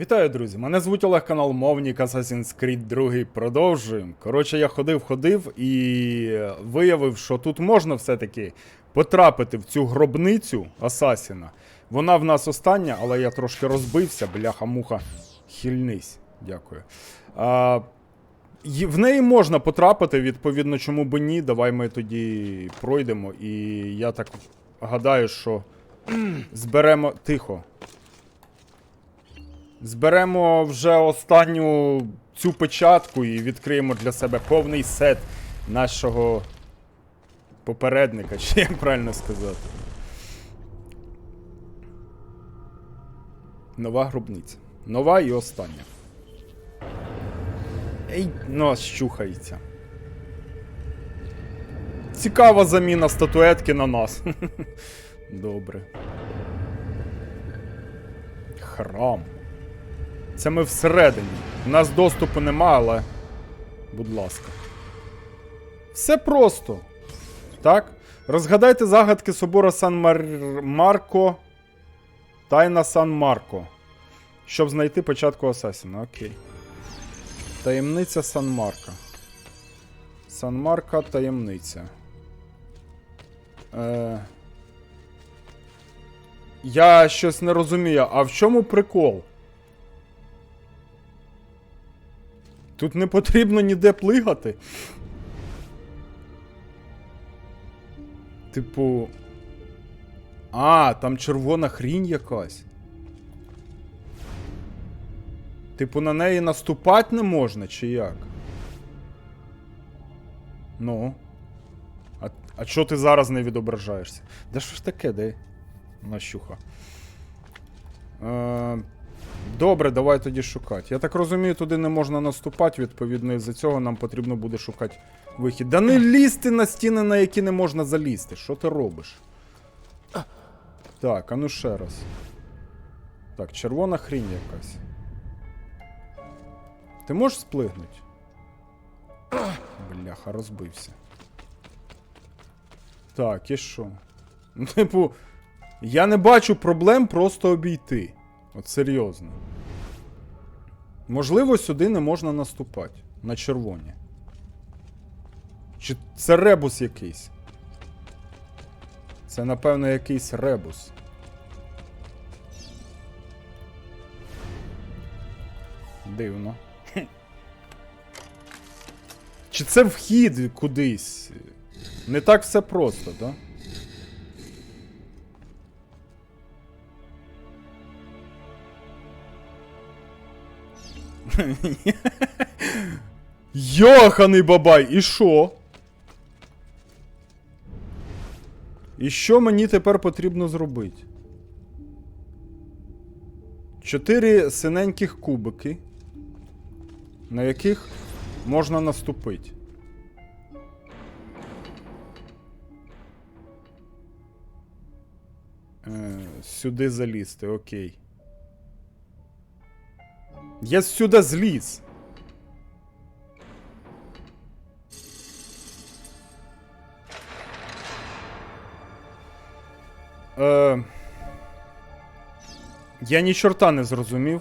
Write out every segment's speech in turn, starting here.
Вітаю, друзі! Мене звуть Олег, канал Мовнік Assassin's Creed 2. Продовжуємо. Коротше, я ходив, ходив і виявив, що тут можна все-таки потрапити в цю гробницю Асасіна. Вона в нас остання, але я трошки розбився, бляха-муха. Хильнись. Дякую. А, в неї можна потрапити, відповідно, чому би ні. Давай ми тоді пройдемо. І я так гадаю, що зберемо. Тихо. Зберемо вже останню цю печатку і відкриємо для себе повний сет нашого попередника, чи як правильно сказати. Нова гробниця. Нова і остання. Ей, нос щухається. Цікава заміна статуетки на нас. Добре. Храм. Це ми всередині. У нас доступу нема, але. Будь ласка. Все просто. Так? Розгадайте загадки собора Сан Мар... Марко. Тайна Сан Марко. Щоб знайти початку Асасіна. Окей. Таємниця Сан Марка. Сан Марка таємниця. Е... Я щось не розумію, а в чому прикол? Тут не потрібно ніде плигати. Типу. А, там червона хрінь якась. Типу, на неї наступати не можна, чи як? Ну. А, а чого ти зараз не відображаєшся? Да що ж таке, де? Нащуха. Е, Добре, давай тоді шукати. Я так розумію, туди не можна наступати, відповідно, із-за цього нам потрібно буде шукати вихід. Да не лізти на стіни, на які не можна залізти. Що ти робиш? Так, а ну ще раз. Так, червона хрінь якась. Ти можеш сплигнути? Бляха, розбився. Так, і що? Типу, я не бачу проблем просто обійти. От серйозно. Можливо, сюди не можна наступати. На червоні. Чи це ребус якийсь? Це, напевно, якийсь ребус. Дивно. Чи це вхід кудись? Не так все просто, так? Да? Йоханий бабай, і що? І що мені тепер потрібно зробити? Чотири синеньких кубики, на яких можна наступити. Е, сюди залізти, окей. Я сюди зліз. Е, я ні чорта не зрозумів.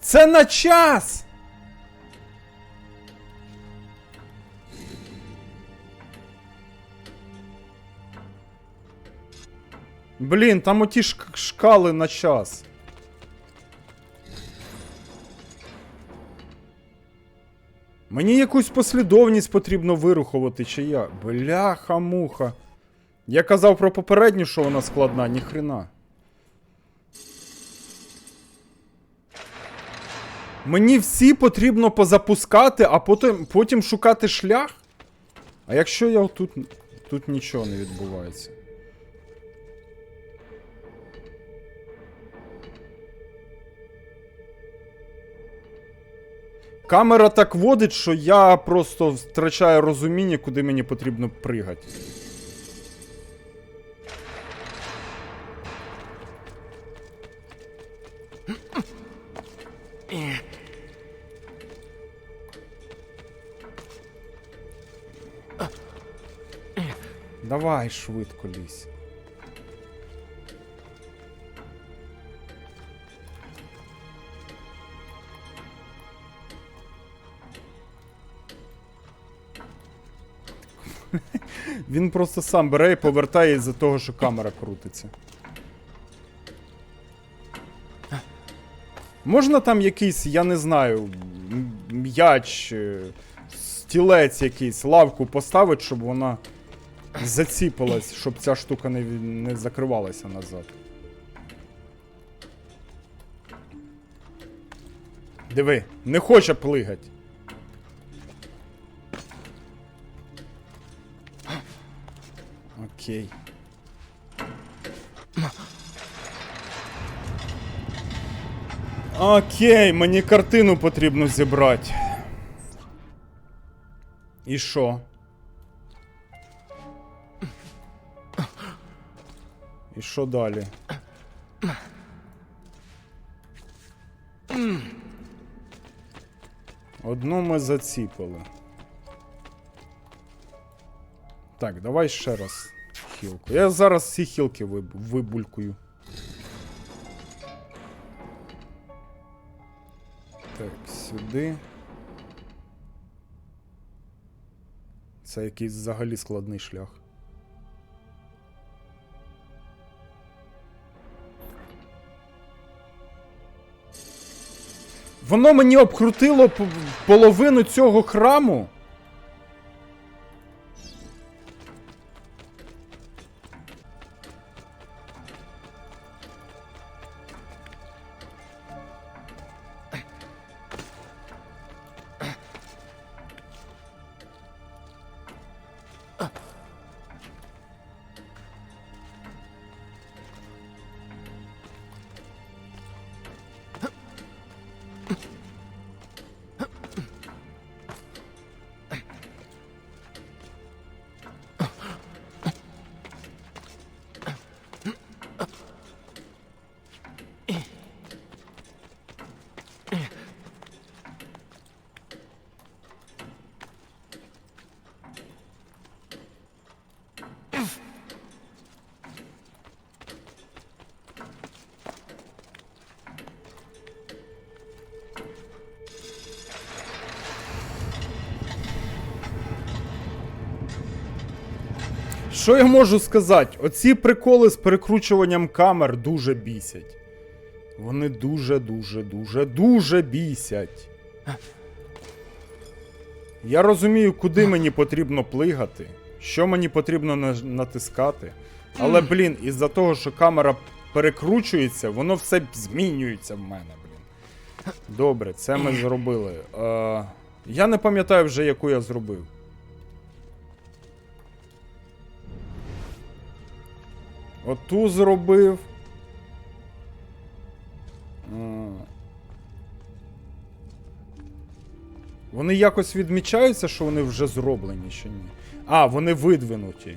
Це на час! Блін, там оті шк- шкали на час. Мені якусь послідовність потрібно вирухувати, чи я. Бляха-муха. Я казав про попередню, що вона складна, ніхрена. Мені всі потрібно позапускати, а потім, потім шукати шлях? А якщо я тут. Тут нічого не відбувається. Камера так водить, що я просто втрачаю розуміння, куди мені потрібно пригати. Давай швидко лізь. Він просто сам бере і повертає із-за того, що камера крутиться. Можна там якийсь, я не знаю, м'яч, е, стілець якийсь, лавку поставити, щоб вона заціпалась, щоб ця штука не, не закривалася назад. Диви, не хоче плигать. Окей. Окей, мені картину потрібно зібрати. І що? І що далі? Одну ми заціпали. Так, давай ще раз хілку. Я зараз всі хілки вибулькую. Так, сюди. Це якийсь взагалі складний шлях. Воно мені обкрутило половину цього храму. Що я можу сказати? Оці приколи з перекручуванням камер дуже бісять. Вони дуже, дуже, дуже, бісять. Я розумію, куди мені потрібно плигати, що мені потрібно на- натискати. Але, блін, із-за того, що камера перекручується, воно все змінюється в мене, блін. Добре, це ми зробили. Е, я не пам'ятаю вже, яку я зробив. Оту зробив. Вони якось відмічаються, що вони вже зроблені чи ні? А, вони видвинуті.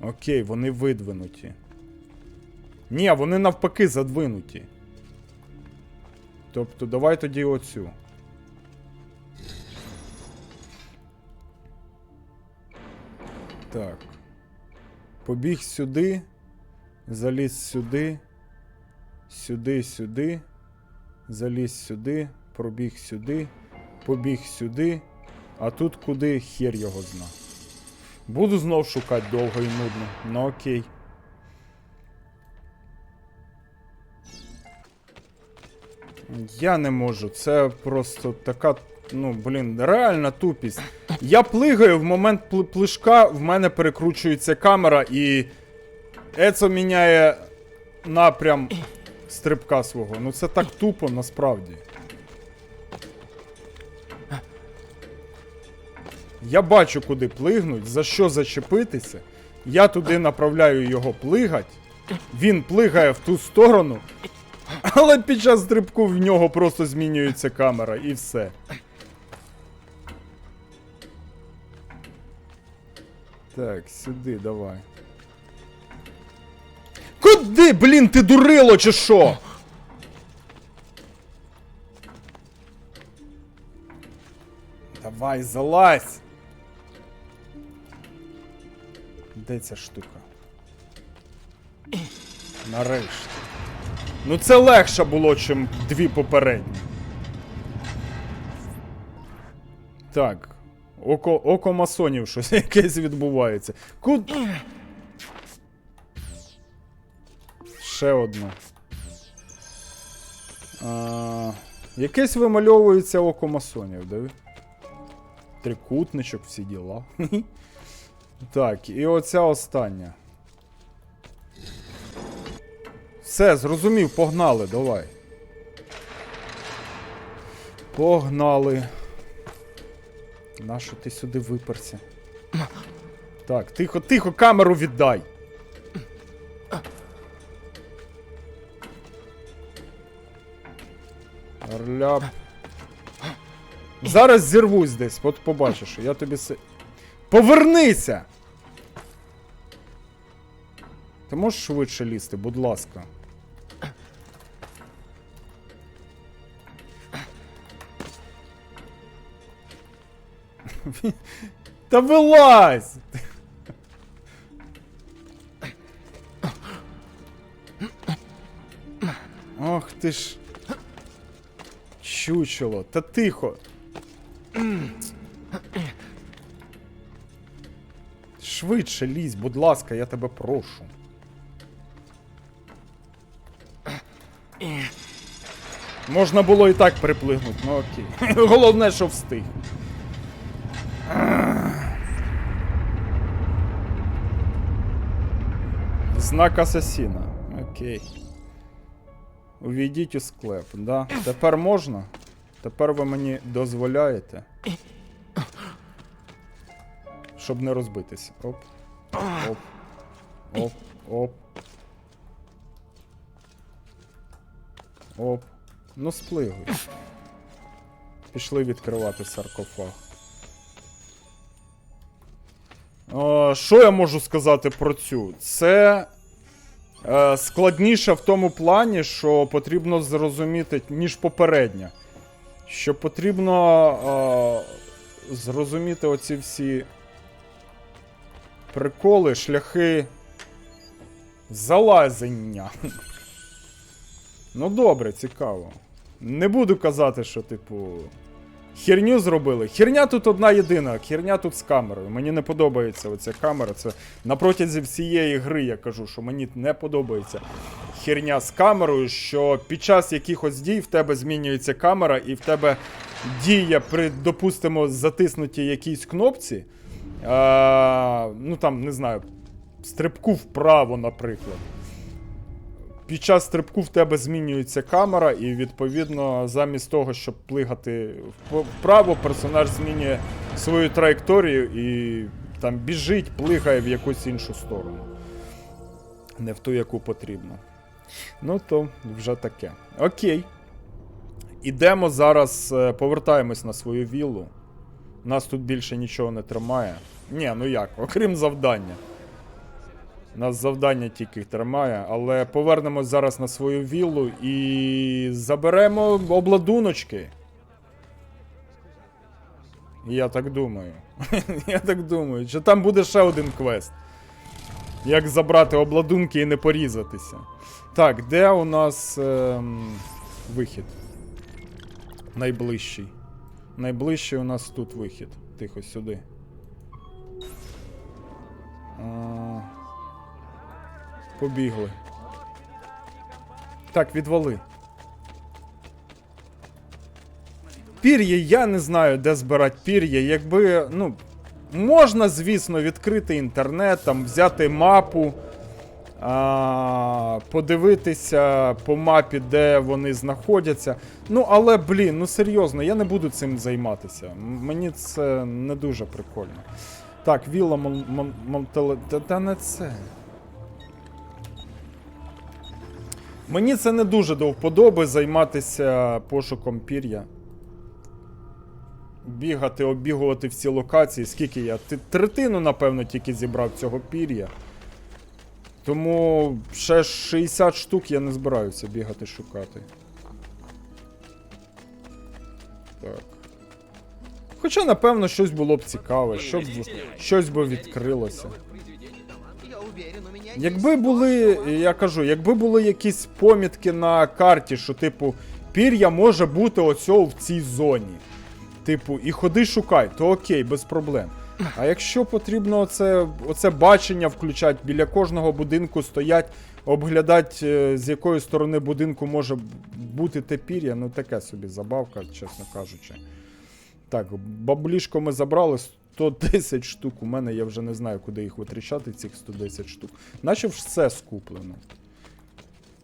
Окей, вони видвинуті. Ні, вони навпаки задвинуті. Тобто, давай тоді оцю. Так. Побіг сюди, заліз сюди, сюди, сюди, заліз сюди, пробіг сюди, побіг сюди, а тут куди хер його зна. Буду знов шукати довго і нудно. Ну окей. Я не можу. Це просто така. Ну, блін, реальна тупість. Я плигаю в момент пл- плижка, в мене перекручується камера, і Ецо міняє напрям стрибка свого. Ну це так тупо насправді. Я бачу, куди плигнуть, за що зачепитися. Я туди направляю його плигать. Він плигає в ту сторону. Але під час стрибку в нього просто змінюється камера і все. Так, сюди давай. Куди, блін, ти дурило, чи що? Давай, залазь. Де ця штука? Нарешті. Ну це легше було, чим дві попередні. Так. Око, око масонів щось якесь відбувається. Куд... Ще одне. А, якесь вимальовується око масонів, диви. Трикутничок, всі діла. так, і оця остання. Все, зрозумів, погнали, давай. Погнали. Нащо ти сюди виперся? Так, тихо, тихо, камеру віддай. Орляп. Зараз зірвусь десь, от побачиш, я тобі си. Повернися! Ти можеш швидше лізти, будь ласка. Та вилазь! Ох ти ж. Чучело, та тихо. Швидше лізь, будь ласка, я тебе прошу. Можна було і так приплигнути, ну окей. Головне, що встиг. Знак асасіна. Окей. Увійдіть у склеп, да? Тепер можна? Тепер ви мені дозволяєте. Щоб не розбитися. Оп. Оп. Оп. Оп. Оп. Ну сплигуй. Пішли відкривати саркофаг. Що я можу сказати про цю? Це е, складніше в тому плані, що потрібно зрозуміти, ніж попередня. Що потрібно е, зрозуміти оці всі приколи, шляхи залазення. Ну добре, цікаво. Не буду казати, що, типу. Херню зробили. Херня тут одна єдина, херня тут з камерою. Мені не подобається оця камера. Це на протязі всієї гри я кажу, що мені не подобається херня з камерою, що під час якихось дій в тебе змінюється камера, і в тебе дія при, допустимо, затиснутій якійсь кнопці. А, ну там, не знаю, стрибку вправо, наприклад. Під час стрибку в тебе змінюється камера, і відповідно, замість того, щоб плигати вп- вправо, персонаж змінює свою траєкторію і там біжить, плигає в якусь іншу сторону. Не в ту, яку потрібно. Ну, то вже таке. Окей. Ідемо зараз, е, повертаємось на свою віллу. Нас тут більше нічого не тримає. Ні, ну як, окрім завдання. Нас завдання тільки тримає, але повернемось зараз на свою віллу і заберемо обладуночки. Я так думаю. Я так думаю. Чи там буде ще один квест? Як забрати обладунки і не порізатися. Так, де у нас ем, вихід? Найближчий. Найближчий у нас тут вихід. Тихо, сюди. Побігли. Так, відвали. Пір'я, я не знаю, де збирати пір'я. Якби, ну, можна, звісно, відкрити інтернет, там, взяти мапу, а, подивитися по мапі, де вони знаходяться. Ну, але, блін, ну серйозно, я не буду цим займатися. Мені це не дуже прикольно. Так, Вілла Мон... Мон... Монтеле... Та не це. Мені це не дуже до вподоби займатися пошуком пір'я. Бігати, оббігувати всі локації. Скільки я? Ти- Третину, напевно, тільки зібрав цього пір'я. Тому ще 60 штук я не збираюся бігати шукати. Так. Хоча, напевно, щось було б цікаве, щоб щось би відкрилося. Якби були, я кажу, якби були якісь помітки на карті, що, типу, пір'я може бути оцього в цій зоні. Типу, і ходи шукай, то окей, без проблем. А якщо потрібно оце, оце бачення включати, біля кожного будинку стоять, обглядати, е, з якої сторони будинку може бути те пір'я, ну таке собі забавка, чесно кажучи. Так, баблішко ми забрали 110 штук. У мене я вже не знаю, куди їх витрачати, цих 110 штук. Наче все скуплено.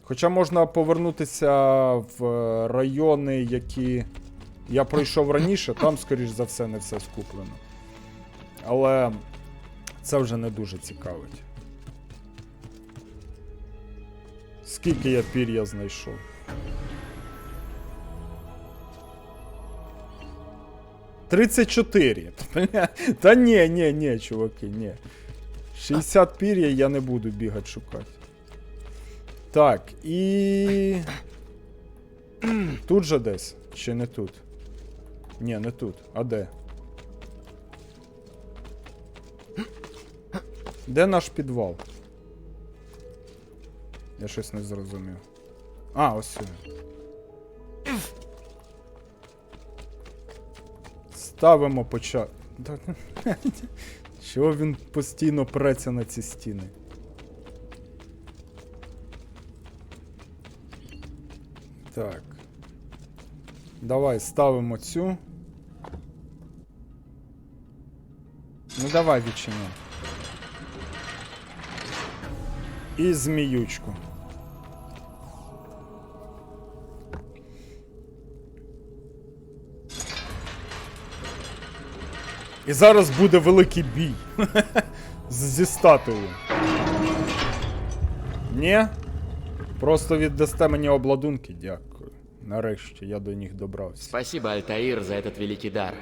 Хоча можна повернутися в райони, які я пройшов раніше, там, скоріш за все, не все скуплено. Але це вже не дуже цікавить. Скільки я пір'я знайшов? Тридцять чотири. Бля, Та ні, ні, ні, чуваки, ні. 60 пір'я я не буду бігати шукати. Так, і. Тут же десь. Чи не тут? Ні, не тут. А де? Де наш підвал? Я щось не зрозумів. А, ось сюди. Ставимо почат. Та- Чого він постійно преться на ці стіни? Так. Давай ставимо цю. Ну давай відчиняй. І зміючку. І зараз буде великий бій. Зі статуєю. Ні? Просто віддасте мені обладунки, дякую. Нарешті я до них добрався. Спасибо, Альтаир, за этот великий дар.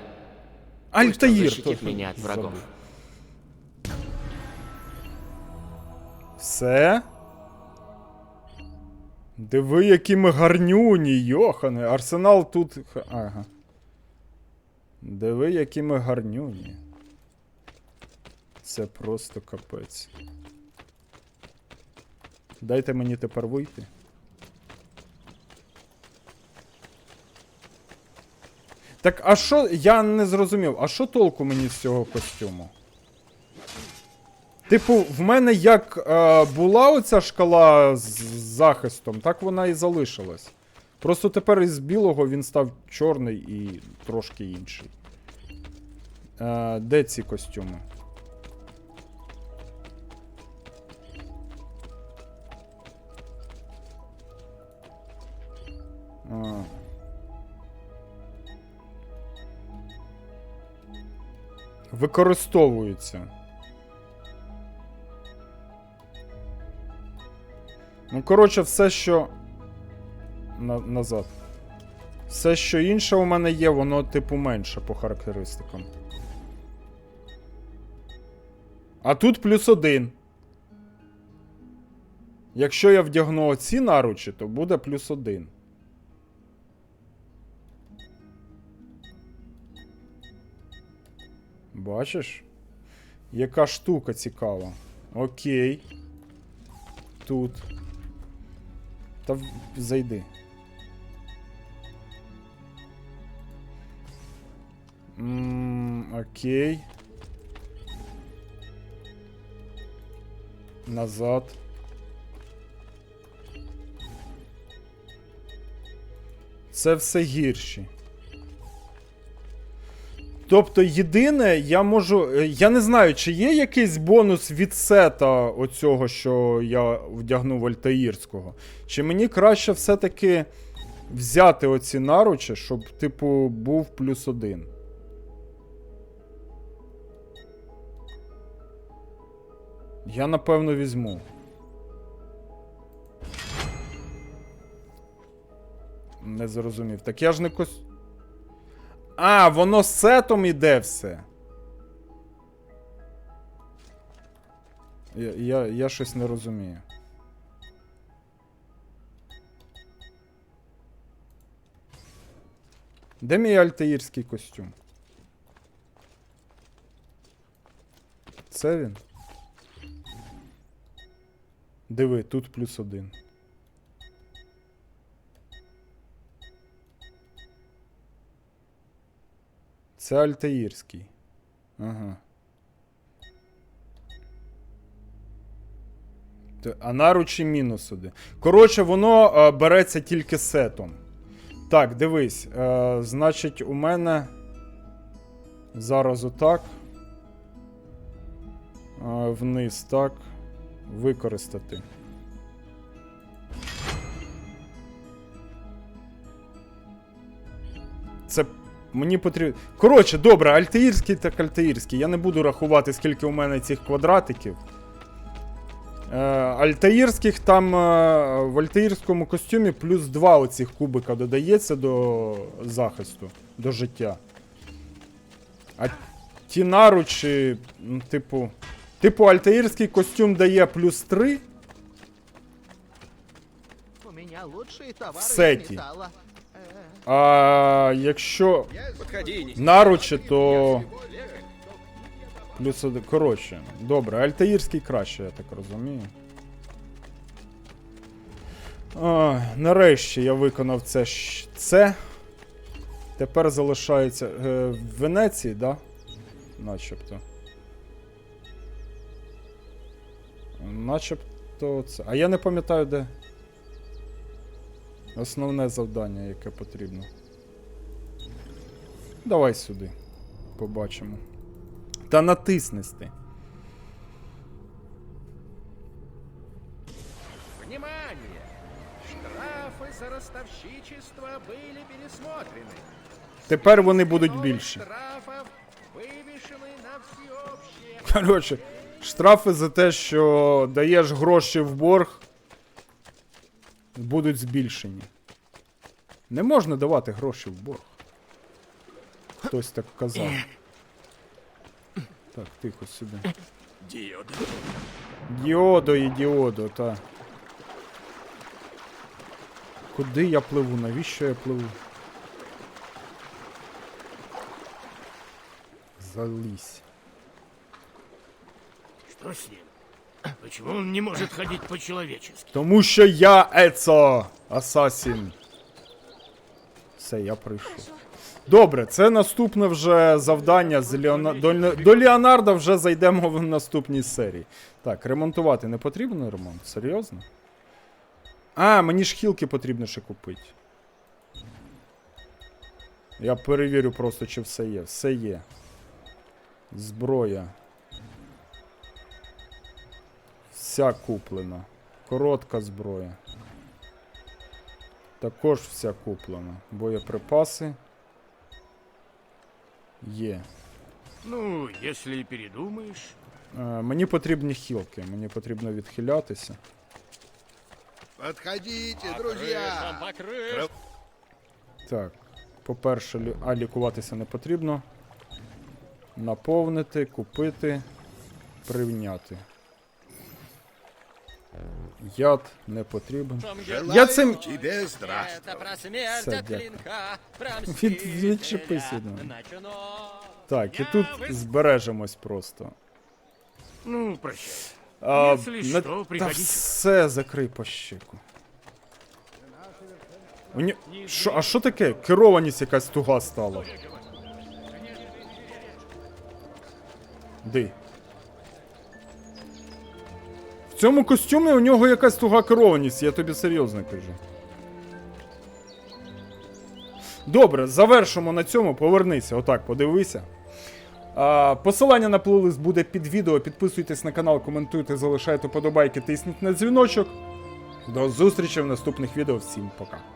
Альтаїр! меня от врагов. Все? Диви, які ми гарнюні, йохане. Арсенал тут. Ага. Диви, які ми гарнюні. Це просто капець. Дайте мені тепер вийти. Так, а що. Я не зрозумів, а що толку мені з цього костюму? Типу, в мене як е, була оця шкала з захистом, так вона і залишилась. Просто тепер із білого він став чорний і трошки інший. Е, де ці костюми? А. Використовуються. Ну, коротше, все, що. На, назад. Все, що інше у мене є, воно, типу, менше по характеристикам. А тут плюс один. Якщо я вдягну оці наручі, то буде плюс один. Бачиш? Яка штука цікава. Окей. Тут. Та зайди. М, окей. Назад. Це все гірші. Тобто, єдине, я можу. е, Я не знаю, чи є якийсь бонус від сета оцього, що я вдягнув Альтаїрського. Чи мені краще все-таки взяти оці наручі, щоб, типу, був плюс один. Я напевно візьму. Не зрозумів. Так я ж не кос. А, воно сетом іде все. Я, я, я щось не розумію. Де мій альтаїрський костюм? Це він? Диви, тут плюс один. Це Альтаїрський. Ага. А наручі мінус один. Коротше, воно е, береться тільки сетом. Так, дивись. Е, значить, у мене. Зараз отак. Е, вниз так. Використати. Це мені потрібно. Коротше, добре, альтаїрський так альтаїрський. Я не буду рахувати, скільки у мене цих квадратиків. Е, альтаїрських там е, в альтаїрському костюмі плюс 2 оцих кубика додається до захисту, до життя. А ті наручі, ну, типу. Типу, альтаїрський костюм дає плюс 3. У меня лучшие товары сети. из. Э, А якщо наручі, то. Плюс один. Коротше, добре, альтаїрський краще, я так розумію. А, нарешті я виконав це. Це. Тепер залишається е, в Венеції, да? Начебто. Начебто це. А я не пам'ятаю, де. Основне завдання, яке потрібно. Давай сюди. Побачимо. Та натиснись ти. Внимание! Штрафы за ростовщичество были пересмотрены. Тепер вони будуть Ноль більші. штрафов вывешены на всеобщее. Коротше, штрафи за те, що даєш гроші в борг, будуть збільшені. Не можна давати гроші в борг. Хтось так казав. Так, тихо сюди. Диода. Діодо і діодо, та. Куди я пливу? Навіщо я пливу? Залізь. Что с ним? Почему он не может ходить по-человечески? Тому що я Ецо Асасін. Все, я прийшов. Добре, це наступне вже завдання з Леона... до, до Леонарда вже зайдемо в наступній серії. Так, ремонтувати не потрібно ремонт? Серйозно? А, мені ж хілки потрібно ще купити. Я перевірю просто, чи все є. Все є. Зброя. Вся куплена. Коротка зброя. Також вся куплена. Боєприпаси. Є. Ну, если передумаешь. Е, мені потрібні хілки, мені потрібно відхилятися. Подходите, друзья! Так. По-перше, лі... а лікуватися не потрібно. Наповнити, купити, прийняти. Яд не потрібен. Я цим. Все, дякую. Від- відчепись від мене. Так, і тут збережемось просто. Ну, прощай. А, на- Та все, закрий по щеку. У. Шо, а що таке? Керованість якась туга стала. Ди. Цьому костюмі у нього якась туга керованість, я тобі серйозно кажу. Добре, завершимо на цьому. Повернися, отак, подивися. А, посилання на плейлист буде під відео. Підписуйтесь на канал, коментуйте, залишайте подобайки, тисніть на дзвіночок. До зустрічі в наступних відео. Всім пока.